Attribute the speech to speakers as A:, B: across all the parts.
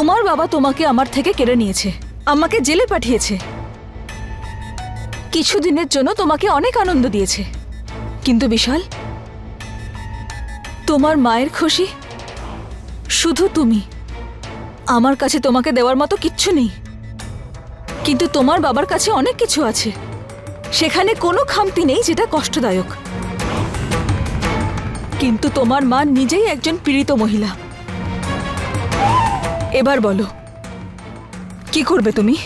A: তোমার বাবা তোমাকে আমার থেকে কেড়ে নিয়েছে। আমাকে জেলে পাঠিয়েছে। কিছুদিনের জন্য তোমাকে অনেক আনন্দ দিয়েছে। কিন্তু বিশাল, তোমার মায়ের খুশি? শুধু তুমি। আমার কাছে তোমাকে দেওয়ার মতো কিচ্ছু নেই। কিন্তু তোমার বাবার কাছে অনেক কিছু আছে। সেখানে কোনো খামতি নেই যেটা কষ্টদায়ক। কিন্তু তোমার মা নিজেই একজন পীড়িত মহিলা। এবার বলো। কি করবে তুমি?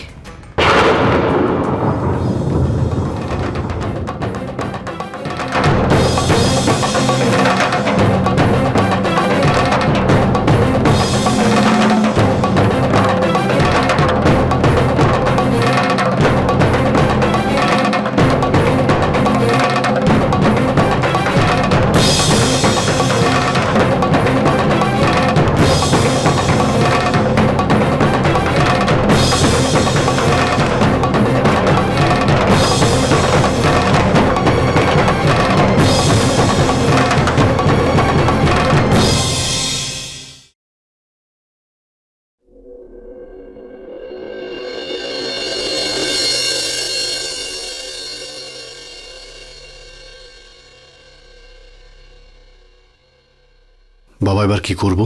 B: এবার কি করব?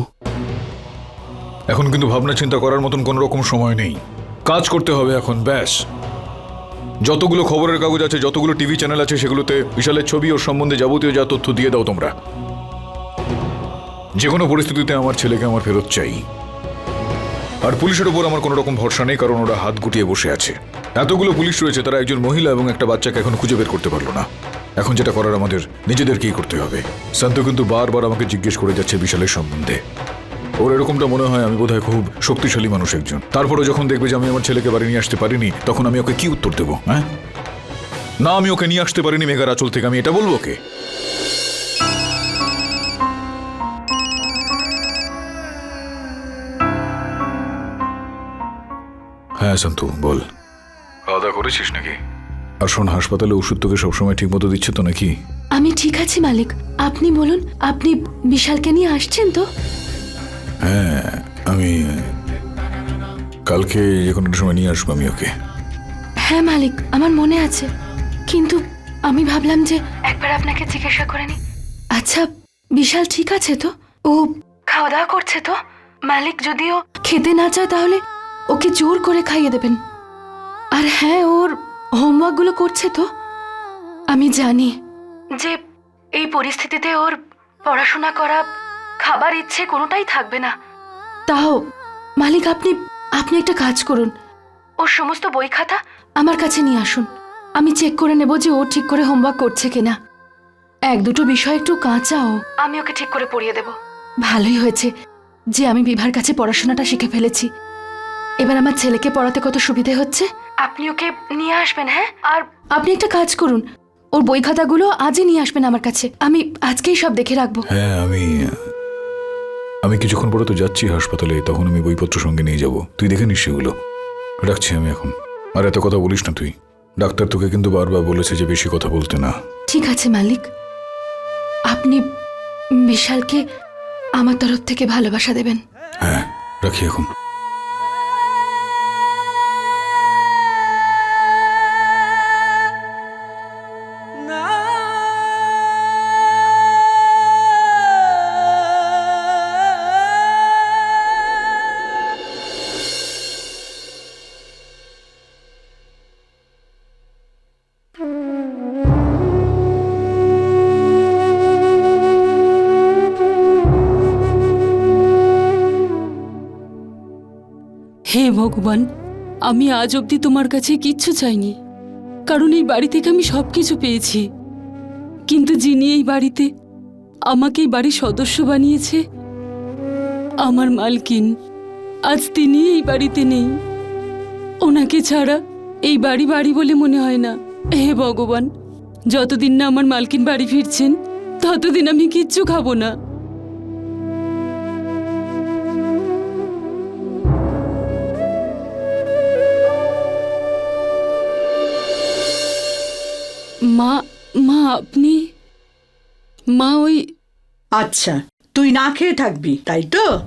C: এখন কিন্তু ভাবনা চিন্তা করার মতন কোনো রকম সময় নেই। কাজ করতে হবে এখন, ব্যাস। যতগুলো খবরের কাগজ আছে, যতগুলো টিভি চ্যানেল আছে, সেগুলোতে বিশালের ছবি ওর সম্বন্ধে যাবতীয় যা তথ্য দিয়ে দাও তোমরা। যে কোনো পরিস্থিতিতে আমার ছেলেকে আমার ফেরত চাই। আর পুলিশের ওপর আমার কোনো রকম ভরসা নেই, কারণ ওরা হাত গুটিয়ে বসে আছে। এতগুলো পুলিশ রয়েছে, তারা একজন মহিলা এবং একটা বাচ্চাকে এখন খুঁজে বের করতে পারল না। এখন যেটা করার আমাদের নিজেদেরকেই করতে হবে। শান্ত কিন্তু বারবার আমাকে জিজ্ঞেস করে যাচ্ছে বিশালের সম্বন্ধে। ওর এরকমটা মনে হয় আমি বোধহয় খুব শক্তিশালী মানুষ একজন। তারপরে যখন দেখবে যে আমি আমার ছেলেকে বাড়ি নিয়ে আসতে পারিনি, তখন আমি ওকে কি উত্তর দেবো হ্যাঁ? না, আমি ওকে নিয়ে আসতে পারিনি মেঘার আঁচল থেকে, আমি এটা বলব ওকে? হ্যাঁ সন্তু বল। খাওয়া দাওয়া করেছিস নাকি? আর শোন হাসপাতালে ওষুধ তোকে সবসময় ঠিক মতো দিচ্ছে তো নাকি?
D: আমি ঠিক আছি মালিক। আপনি বলুন আপনি বিশালকে নিয়ে আসছেন তো?
C: হ্যাঁ আমি কালকে যে কোনো সময় নিয়ে আসব আমি ওকে।
D: হ্যাঁ মালিক আমার মনে আছে। কিন্তু আমি ভাবলাম যে একবার আপনাকে জিজ্ঞাসা করে নি আচ্ছা বিশাল ঠিক আছে তো? ও খাওয়া দাওয়া করছে তো? মালিক যদিও খেতে না চায় তাহলে ওকে জোর করে খাইয়ে দেবেন। আর হ্যাঁ ওর হোমওয়ার্কগুলো করছে তো? আমি জানি যে এই পরিস্থিতিতে ওর পড়াশোনা করা খাবার ইচ্ছে কোনোটাই থাকবে না। তাও, মালিক, আপনি আপনি একটা কাজ করুন। ওর সমস্ত বই খাতা আমার কাছে নিয়ে আসুন। আমি চেক করে নেব যে ও ঠিক করে হোমওয়ার্ক করছে কিনা। এক দুটো বিষয় একটু কাঁচাও আমি ওকে ঠিক করে পড়িয়ে দেব। ভালোই হয়েছে যে আমি বিভার কাছে পড়াশোনাটা শিখে ফেলেছি। এবার আমার ছেলেকে পড়াতে কত সুবিধে হচ্ছে? আপনি ওকে নিয়ে আসবেন হ্যাঁ? আর আপনি একটা কাজ করুন। ওর বই খাতাগুলো আজই নিয়ে আসবেন আমার কাছে। আমি আজকেই সব দেখে রাখব।
C: হ্যাঁ আমি আমি কিছুক্ষণ পরে তো যাচ্ছি হাসপাতালে তখন আমি বইপত্র সঙ্গে নিয়ে যাব। তুই দেখে নিস সেগুলো। রাখছি আমি এখন। আর এত কথা বলিস না তুই। ডাক্তার তোকে কিন্তু বারবার বলেছে যে বেশি কথা বলতে না।
D: ঠিক আছে মালিক। আপনি বিশালকে আমার তরফ থেকে ভালোবাসা দেবেন।
C: হ্যাঁ রাখি এখন।
E: হে ভগবান, আমি আজ অবধি তোমার কাছে কিচ্ছু চাইনি, কারণ এই বাড়ি থেকে আমি সব কিছু পেয়েছি। কিন্তু যিনি এই বাড়িতে আমাকে বাড়ির সদস্য বানিয়েছে, আমার মালকিন, আজ তিনি এই বাড়িতে নেই। ওনাকে ছাড়া এই বাড়ি বাড়ি বলে মনে হয় না। হে ভগবান, যতদিন না আমার মালকিন বাড়ি ফিরছেন, ততদিন আমি কিচ্ছু খাব না। মা মা আপনি? মা ওই
F: আচ্ছা তুই না খেয়ে থাকবি তাই তো?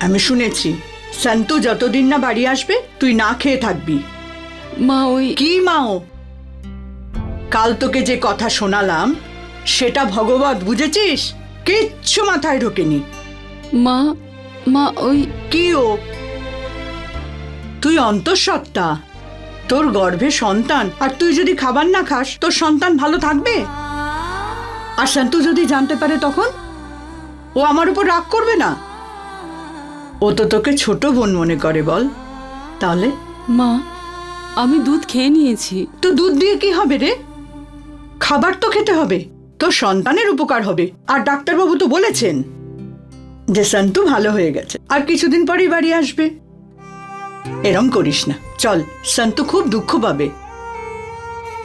F: আমি শুনেছি
B: সন্তু যতদিন না বাড়ি আসবে তুই না খেয়ে থাকবি।
E: মা ওই
B: কি মাও কাল তোকে যে কথা শোনালাম সেটা ভগবত বুঝেছিস? কিচ্ছু মাথায় ঢোকেনি।
E: মা মা ওই
B: কি ও? তুই অন্তঃসত্ত্বা। তোর গর্ভে সন্তান আর তুই যদি খাবার না খাস তোর সন্তান ভালো থাকবে? আর শান্তু যদি জানতে পারে তখন? ও আমার উপর রাগ করবে না? ও তো তোকে ছোট বোন মনে করে বল। তাহলে?
E: মা আমি দুধ খেয়ে নিয়েছি।
B: তো দুধ দিয়ে কি হবে রে? খাবার তো খেতে হবে। তোর সন্তানের উপকার হবে। আর ডাক্তারবাবু তো বলেছেন যে সন্তু ভালো হয়ে গেছে। আর কিছুদিন পরেই বাড়ি আসবে। এরম করিস না। চল সন্তু খুব দুঃখ পাবে।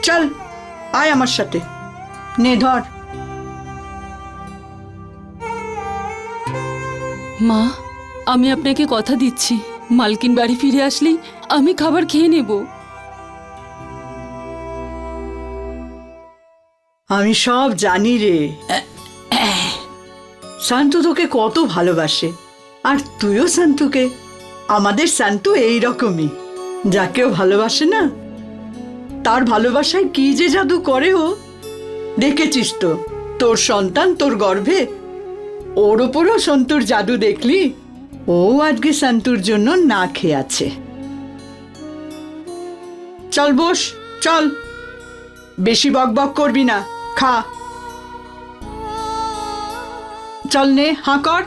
B: চল আয় আমার সাথে। নে ধর।
E: মা আমি আপনাকে কথা দিচ্ছি। মালকিন বাড়ি ফিরে আসলেই আমি খাবার খেয়ে নেব।
B: আমি সব জানি রে। শান্তু তোকে কত ভালোবাসে। আর তুইও শান্তুকে আমাদের শান্তু এই রকমই যাকেও ভালোবাসে না, তার ভালোবাসায় কি যে জাদু করে ও? দেখেছিস তো, তোর সন্তান তোর গর্ভে, ওর ওপরও সন্তুর জাদু দেখলি? ও আজকে শান্তুর জন্য না খেয়ে আছে। চল বস, চল। বেশি বকবক করবি না, খা। চল নে, হাঁ কর।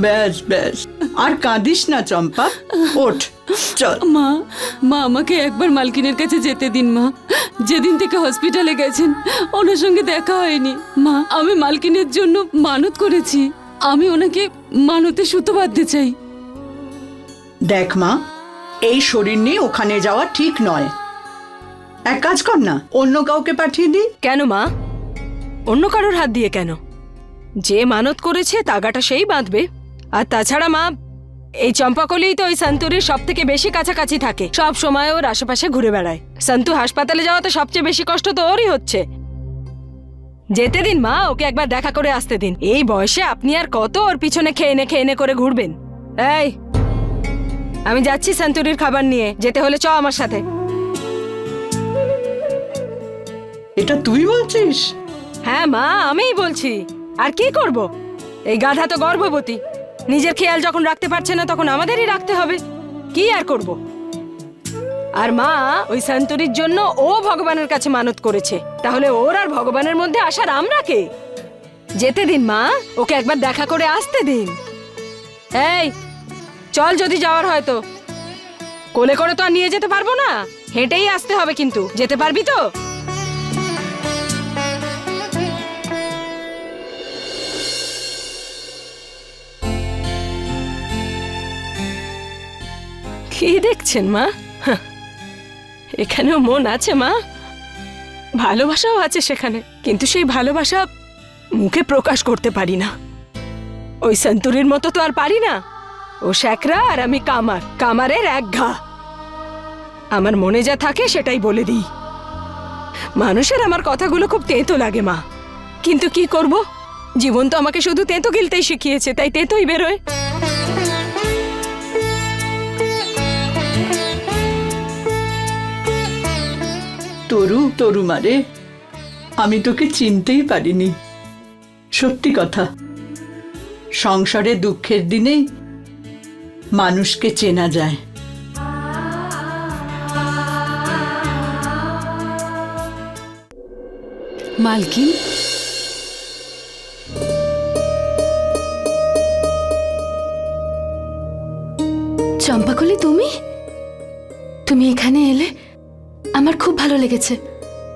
B: ব্যাস ব্যাস। আর কাঁদিস না চম্পা। ওঠ চল।
E: মা মা আমাকে একবার মালকিনের কাছে যেতে দিন মা। যেদিন থেকে হসপিটালে গেছেন ওনার সঙ্গে দেখা হয়নি। মা আমি মালকিনের জন্য মানত করেছি। আমি ওনাকে মানতে সুতো বাঁধতে চাই।
B: দেখ মা এই শরীর নিয়ে ওখানে যাওয়া ঠিক নয়। এক কাজ কর না অন্য কাউকে পাঠিয়ে দি।
F: কেন মা? অন্য কারোর হাত দিয়ে কেন? যে মানত করেছে তাগাটা সেই বাঁধবে। আর তাছাড়া মা এই চম্পাকলেই তো ওই সন্তুরের সব থেকে বেশি কাছাকাছি থাকে। সব সময় ওর আশেপাশে ঘুরে বেড়ায়। সন্তু হাসপাতালে যাওয়া তো সবচেয়ে বেশি কষ্ট তো ওরই হচ্ছে। যেতে দিন মা ওকে একবার দেখা করে আসতে দিন। এই বয়সে আপনি আর কত ওর পিছনে খেয়ে নে খেয়ে নে করে ঘুরবেন। এই আমি যাচ্ছি সন্তুরির খাবার নিয়ে। যেতে হলে চ আমার সাথে।
B: এটা তুই বলছিস?
F: হ্যাঁ মা আমিই বলছি। আর কি করব? এই গাধা তো গর্ভবতী। নিজের খেয়াল যখন রাখতে পারছে না, তখন আমাদেরই রাখতে হবে। কি আর করব? আর মা, ওই সন্তুরির জন্য ও ভগবানের কাছে মানত করেছে। তাহলে ওর আর ভগবানের মধ্যে আসার আমরা কে? যেতে দিন, মা। ওকে একবার দেখা করে আসতে দিন। এই, চল যদি যাওয়ার হয় তো। কোলে করে তো আর নিয়ে যেতে পারব না। হেঁটেই আসতে হবে কিন্তু। যেতে পারবি তো? কি দেখছেন, মা? এখানেও মন আছে, মা? ভালোবাসাও আছে সেখানে, কিন্তু সেই ভালোবাসা মুখে প্রকাশ করতে পারি না। ওই সন্তুরির মতো তো আর পারি না। ও শ্যাকরা আর আমি কামার, কামারের এক ঘা। আমার মনে যা থাকে সেটাই বলে দিই। মানুষের আমার কথাগুলো খুব তেঁতো লাগে, মা। কিন্তু কি করব? জীবন তো আমাকে শুধু তেঁতো গিলতেই শিখিয়েছে, তাই তেঁতোই বেরোয়।
B: তরু তরু মারে। আমি তোকে চিনতেই পারিনি। সত্যি কথা। সংসারে দুঃখের দিনে মানুষকে চেনা যায়।
E: মালকিন?
D: চম্পাকলি তুমি? তুমি এখানে এলে আমার খুব ভালো লেগেছে।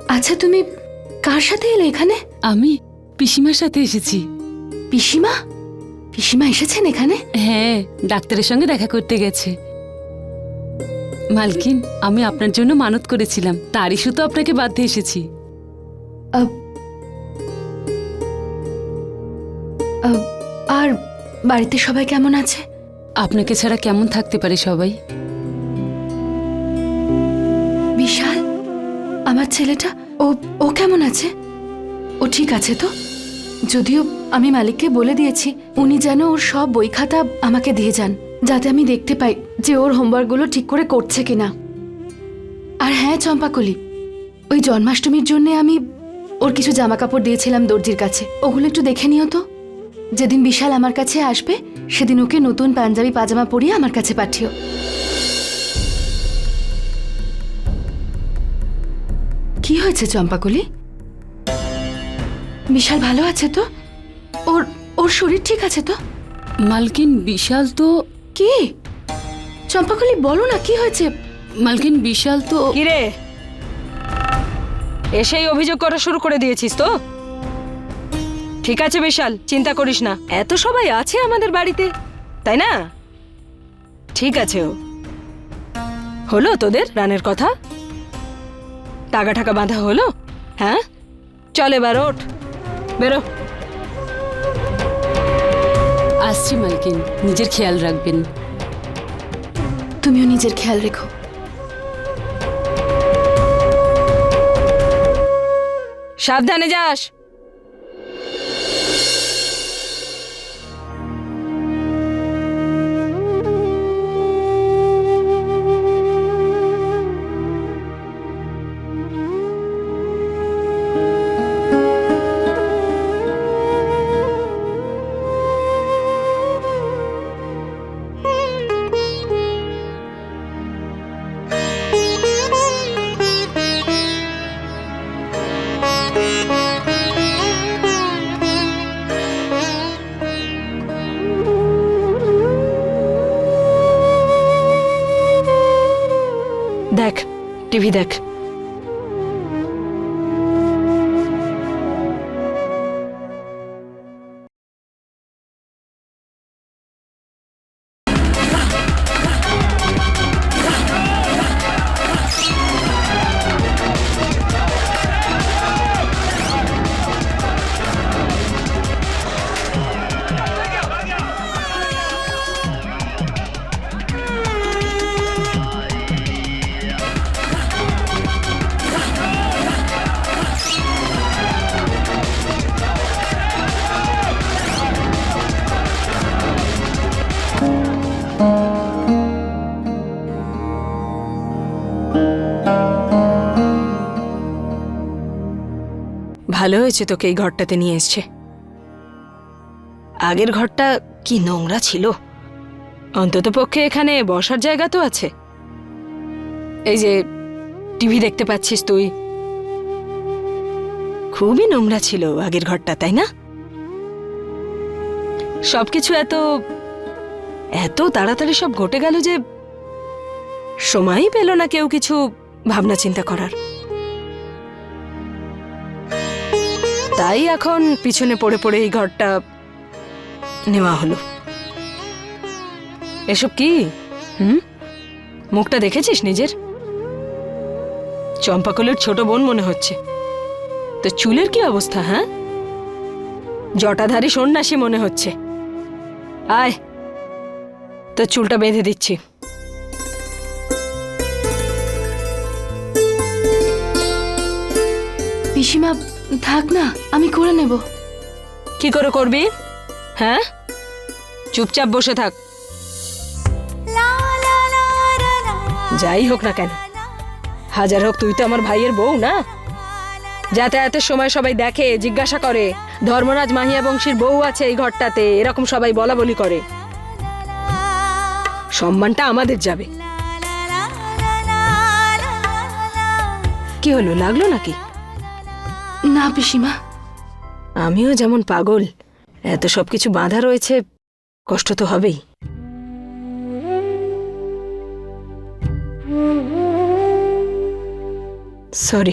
D: আচ্ছা তুমি কার সাথে এলে এখানে?
E: আমি পিসিমার সাথে এসেছি।
D: পিসিমা? পিসিমা এসেছেন এখানে?
E: হ্যাঁ ডাক্তারের সঙ্গে দেখা করতে গেছে। মালকিন আমি আপনার জন্য মানত করেছিলাম। তারই সুতো আপনাকে বাধ্য এসেছি।
D: আর বাড়িতে সবাই কেমন আছে?
E: আপনাকে ছাড়া কেমন থাকতে পারে সবাই?
D: বিশাল। আমার ছেলেটা, ও ও কেমন আছে? ও ঠিক আছে তো? যদিও আমি মালিককে বলে দিয়েছি, উনি যেন ওর সব বই খাতা আমাকে দিয়ে যান, যাতে আমি দেখতে পাই যে ওর হোমওয়ার্কগুলো ঠিক করে করছে কিনা। আর হ্যাঁ চম্পাকলি, ওই জন্মাষ্টমীর জন্য আমি ওর কিছু জামা কাপড় দিয়েছিলাম দর্জির কাছে। ওগুলো একটু দেখে নিও তো। যেদিন বিশাল আমার কাছে আসবে, সেদিন ওকে নতুন পাঞ্জাবি পাজামা পরিয়ে আমার কাছে পাঠিও। কি হয়েছে চম্পাকলি? বিশাল ভালো আছে তো? ওর ওর শরীর ঠিক আছে তো?
E: মালকিন বিশাল তো
D: কি? চম্পাকলি বলো না কি হয়েছে?
E: মালকিন বিশাল তো
F: কিরে? এসেই অভিযোগ করা শুরু করে দিয়েছিস তো? ঠিক আছে বিশাল চিন্তা করিস না। এত সবাই আছে আমাদের বাড়িতে তাই না? ঠিক আছে ও। হলো তোদের রানের কথা? টাকা টাকা বাঁধা হলো? হ্যাঁ? চল এবার ওঠ। বেরো।
E: আসছি মালকিন। নিজের খেয়াল রাখবেন।
D: তুমিও নিজের খেয়াল রেখো।
F: সাবধানে যাস। টিভি দেখ ভালো হয়েছে তোকে এই ঘরটাতে নিয়ে এসছে। আগের ঘরটা কি নোংরা ছিল? অন্তত পক্ষে এখানে বসার জায়গা তো আছে। এই যে, টিভি দেখতে পাচ্ছিস তুই। খুবই নোংরা ছিল আগের ঘরটা, তাই না? সবকিছু এত এত তাড়াতাড়ি সব ঘটে গেল যে, সময়ই পেল না কেউ কিছু ভাবনা চিন্তা করার। তাই এখন পিছনে পড়ে পড়ে এই ঘরটা নেওয়া হলো। এসব কি? হুম? মুখটা দেখেছিস নিজের? চম্পাকলের ছোট বোন মনে হচ্ছে। তো চুলের কি অবস্থা হ্যাঁ? জটাধারী সন্ন্যাসী মনে হচ্ছে। আয়, তো চুলটা বেঁধে দিচ্ছি।
D: পিসিমা থাক না, আমি করে নেব।
F: কি করে করবি? হ্যাঁ? চুপচাপ বসে থাক। যাই হোক না কেন। হাজার হোক, তুই তো আমার ভাইয়ের বউ না? যাতায়াতের সময় সবাই দেখে, জিজ্ঞাসা করে, ধর্মরাজ মাহিয়া বংশীর বউ আছে এই ঘরটাতে, এরকম সবাই বলা বলি করে। সম্মানটা আমাদের যাবে। কি হলো, লাগল নাকি?
D: না পিসিমা।
F: আমিও যেমন পাগল এত সব কিছু বাঁধা রয়েছে কষ্ট তো হবেই। সরি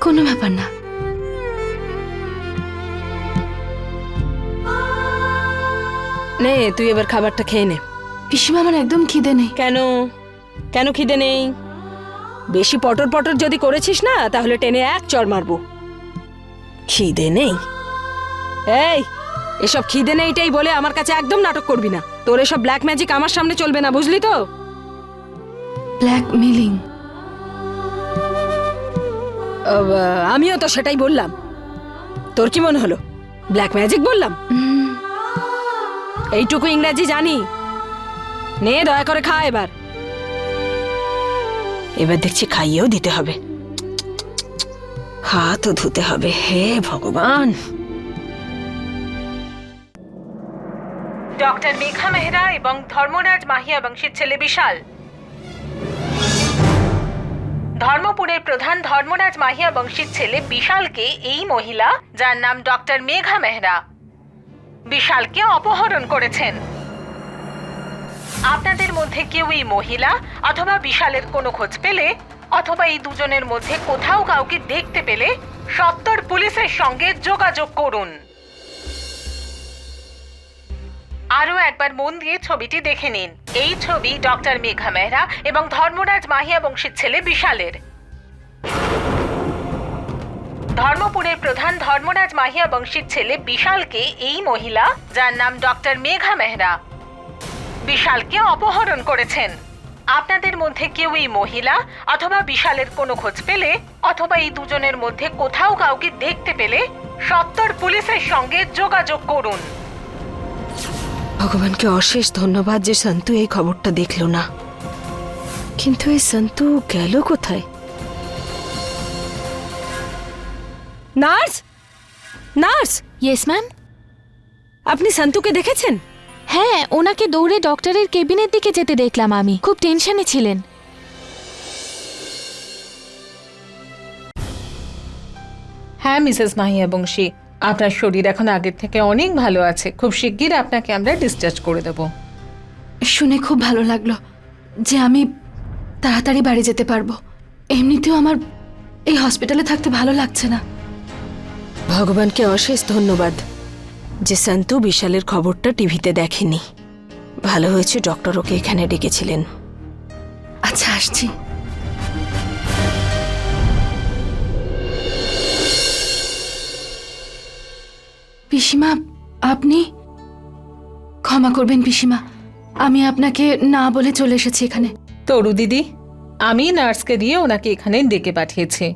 D: কোনো ব্যাপার না।
F: নে তুই এবার খাবারটা খেয়ে নে।
D: পিসিমা আমার একদম খিদে নেই।
F: কেন? কেন খিদে নেই? বেশি পটর পটর যদি করেছিস না তাহলে টেনে এক চড় মারবো। খিদে নেই? এই এসব খিদে নেইটাই বলে আমার কাছে একদম নাটক করবি না। তোর এসব ব্ল্যাক ম্যাজিক আমার সামনে চলবে না বুঝলি তো?
D: ব্ল্যাক মেলিং
F: আমিও তো সেটাই বললাম। তোর কি মনে হলো? ব্ল্যাক ম্যাজিক বললাম? এইটুকু ইংরাজি জানি। নে দয়া করে খা এবার। এবার দেখছি খাইয়েও দিতে হবে। হাতও ধুতে হবে, হে ভগবান।
G: ডক্টর মেঘা মেহরা এবং ধর্মরাজ মাহিয়া বংশীর ছেলে বিশাল। ধর্মপুরের প্রধান ধর্মরাজ মাহিয়া বংশীর ছেলে বিশালকে এই মহিলা, যার নাম ডক্টর মেঘা মেহরা, বিশালকে অপহরণ করেছেন। আপনাদের মধ্যে কেউ এই মহিলা অথবা বিশালের কোনো খোঁজ পেলে অথবা এই দুজনের মধ্যে কোথাও কাউকে দেখতে পেলে সত্তর পুলিশের সঙ্গে যোগাযোগ করুন। আরও একবার মন দিয়ে ছবিটি দেখে নিন। এই ছবি ডক্টর মেঘা মেহরা এবং ধর্মরাজ মাহিয়া বংশীর ছেলে বিশালের। ধর্মপুরের প্রধান ধর্মরাজ মাহিয়া বংশীর ছেলে বিশালকে এই মহিলা, যার নাম ডক্টর মেঘা মেহরা বিশালকে অপহরণ করেছেন। আপনাদের মধ্যে কেউ এই মহিলা অথবা বিশালের কোনো খোঁজ পেলে অথবা এই দুজনের মধ্যে কোথাও কাউকে দেখতে পেলে সত্তর পুলিশের সঙ্গে যোগাযোগ করুন।
F: ভগবানকে অশেষ ধন্যবাদ যে সন্তু এই খবরটা দেখল না। কিন্তু এই সন্তু গেল কোথায়? নার্স? নার্স?
D: ইয়েস ম্যাম
F: আপনি সন্তুকে দেখেছেন?
D: হ্যাঁ ওনাকে দৌড়ে ডক্টরের কেবিনের দিকে যেতে দেখলাম আমি। খুব টেনশনে ছিলেন।
G: হ্যাঁ মিসেস মাহিয়া বংশী আপনার শরীর এখন আগের থেকে অনেক ভালো আছে। খুব শিগগির আপনাকে আমরা ডিসচার্জ করে দেব।
D: শুনে খুব ভালো লাগল যে আমি তাড়াতাড়ি বাড়ি যেতে পারব। এমনিতেও আমার এই হসপিটালে থাকতে ভালো লাগছে না।
F: ভগবানকে অশেষ ধন্যবাদ। যে সন্তু বিশালের খবরটা টিভিতে দেখেনি। ভালো হয়েছে ডক্টর ওকে এখানে ডেকেছিলেন।
D: আচ্ছা আসছি। পিসিমা আপনি? ক্ষমা করবেন পিসিমা আমি আপনাকে না বলে চলে এসেছি এখানে।
G: তরু দিদি আমি নার্সকে দিয়ে ওনাকে এখানে ডেকে পাঠিয়েছি।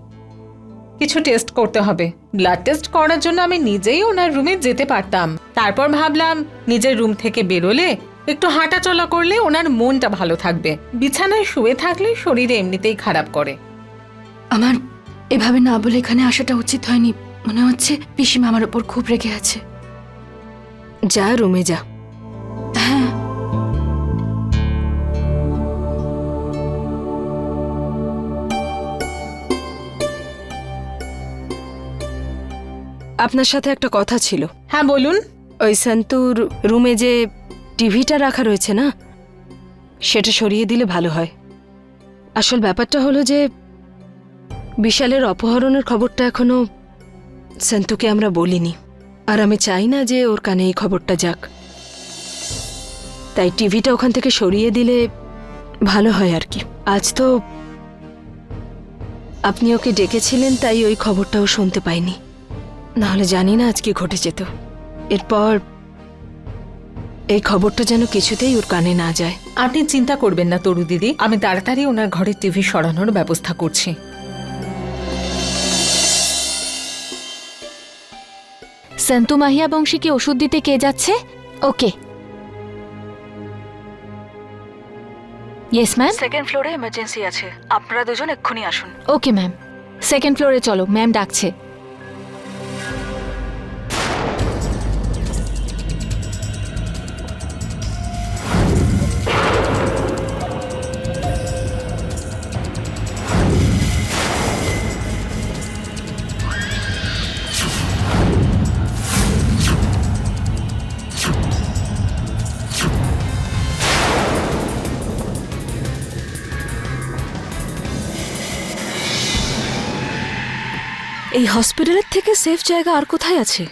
G: কিছু টেস্ট করতে হবে। ব্লাড টেস্ট করার জন্য আমি নিজেই ওনার রুমে যেতে পারতাম। তারপর ভাবলাম, নিজের রুম থেকে বেরোলে একটু হাঁটাচলা করলে ওনার মনটা ভালো থাকবে। বিছানায় শুয়ে থাকলে শরীরে এমনিতেই খারাপ করে।
D: আমার এভাবে না বলে এখানে আসাটা উচিত হয়নি। মনে হচ্ছে পিসিমা আমার ওপর খুব রেগে আছে।
F: যা রুমে যা। আপনার সাথে একটা কথা ছিল।
G: হ্যাঁ বলুন।
F: ওই সন্তুর রুমে যে টিভিটা রাখা রয়েছে না সেটা সরিয়ে দিলে ভালো হয়। আসল ব্যাপারটা হলো যে বিশালের অপহরণের খবরটা এখনও সন্তুকে আমরা বলিনি। আর আমি চাই না যে ওর কানে এই খবরটা যাক। তাই টিভিটা ওখান থেকে সরিয়ে দিলে ভালো হয় আর কি। আজ তো আপনি ওকে ডেকেছিলেন তাই ওই খবরটাও শুনতে পাইনি। নাহলে জানি না আজকে ঘটে যেত এরপর এই খবরটা যেন কিছুতেই ওর কানে না যায়।
G: আপনি চিন্তা করবেন না তরু দিদি আমি তাড়াতাড়ি ওনার ঘরে টিভি সরানোর ব্যবস্থা করছি।
D: সন্তু মাহিয়া বংশীকে ওষুধ দিতে কে যাচ্ছে? ওকে। ইয়েস ম্যাম
A: সেকেন্ড ফ্লোরে এমার্জেন্সি আছে। আপনারা দুজন এক্ষুনি আসুন।
D: ওকে ম্যাম সেকেন্ড ফ্লোরে চলো ম্যাম ডাকছে।
A: এই হসপিটালের থেকে সেফ জায়গা আর কোথায় আছে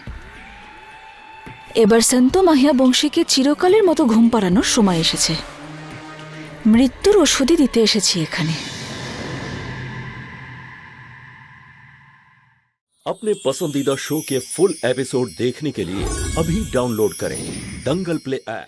A: এবার সন্ত মাহিয়া বংশীকে চিরকালের মতো ঘুম পাড়ানোর সময় এসেছে মৃত্যুর ওষুধই দিতে এসেছি এখানে
H: अपने पसंदीदा शो के फुल एपिसोड देखने के लिए अभी डाउनलोड करें दंगल प्ले ऐप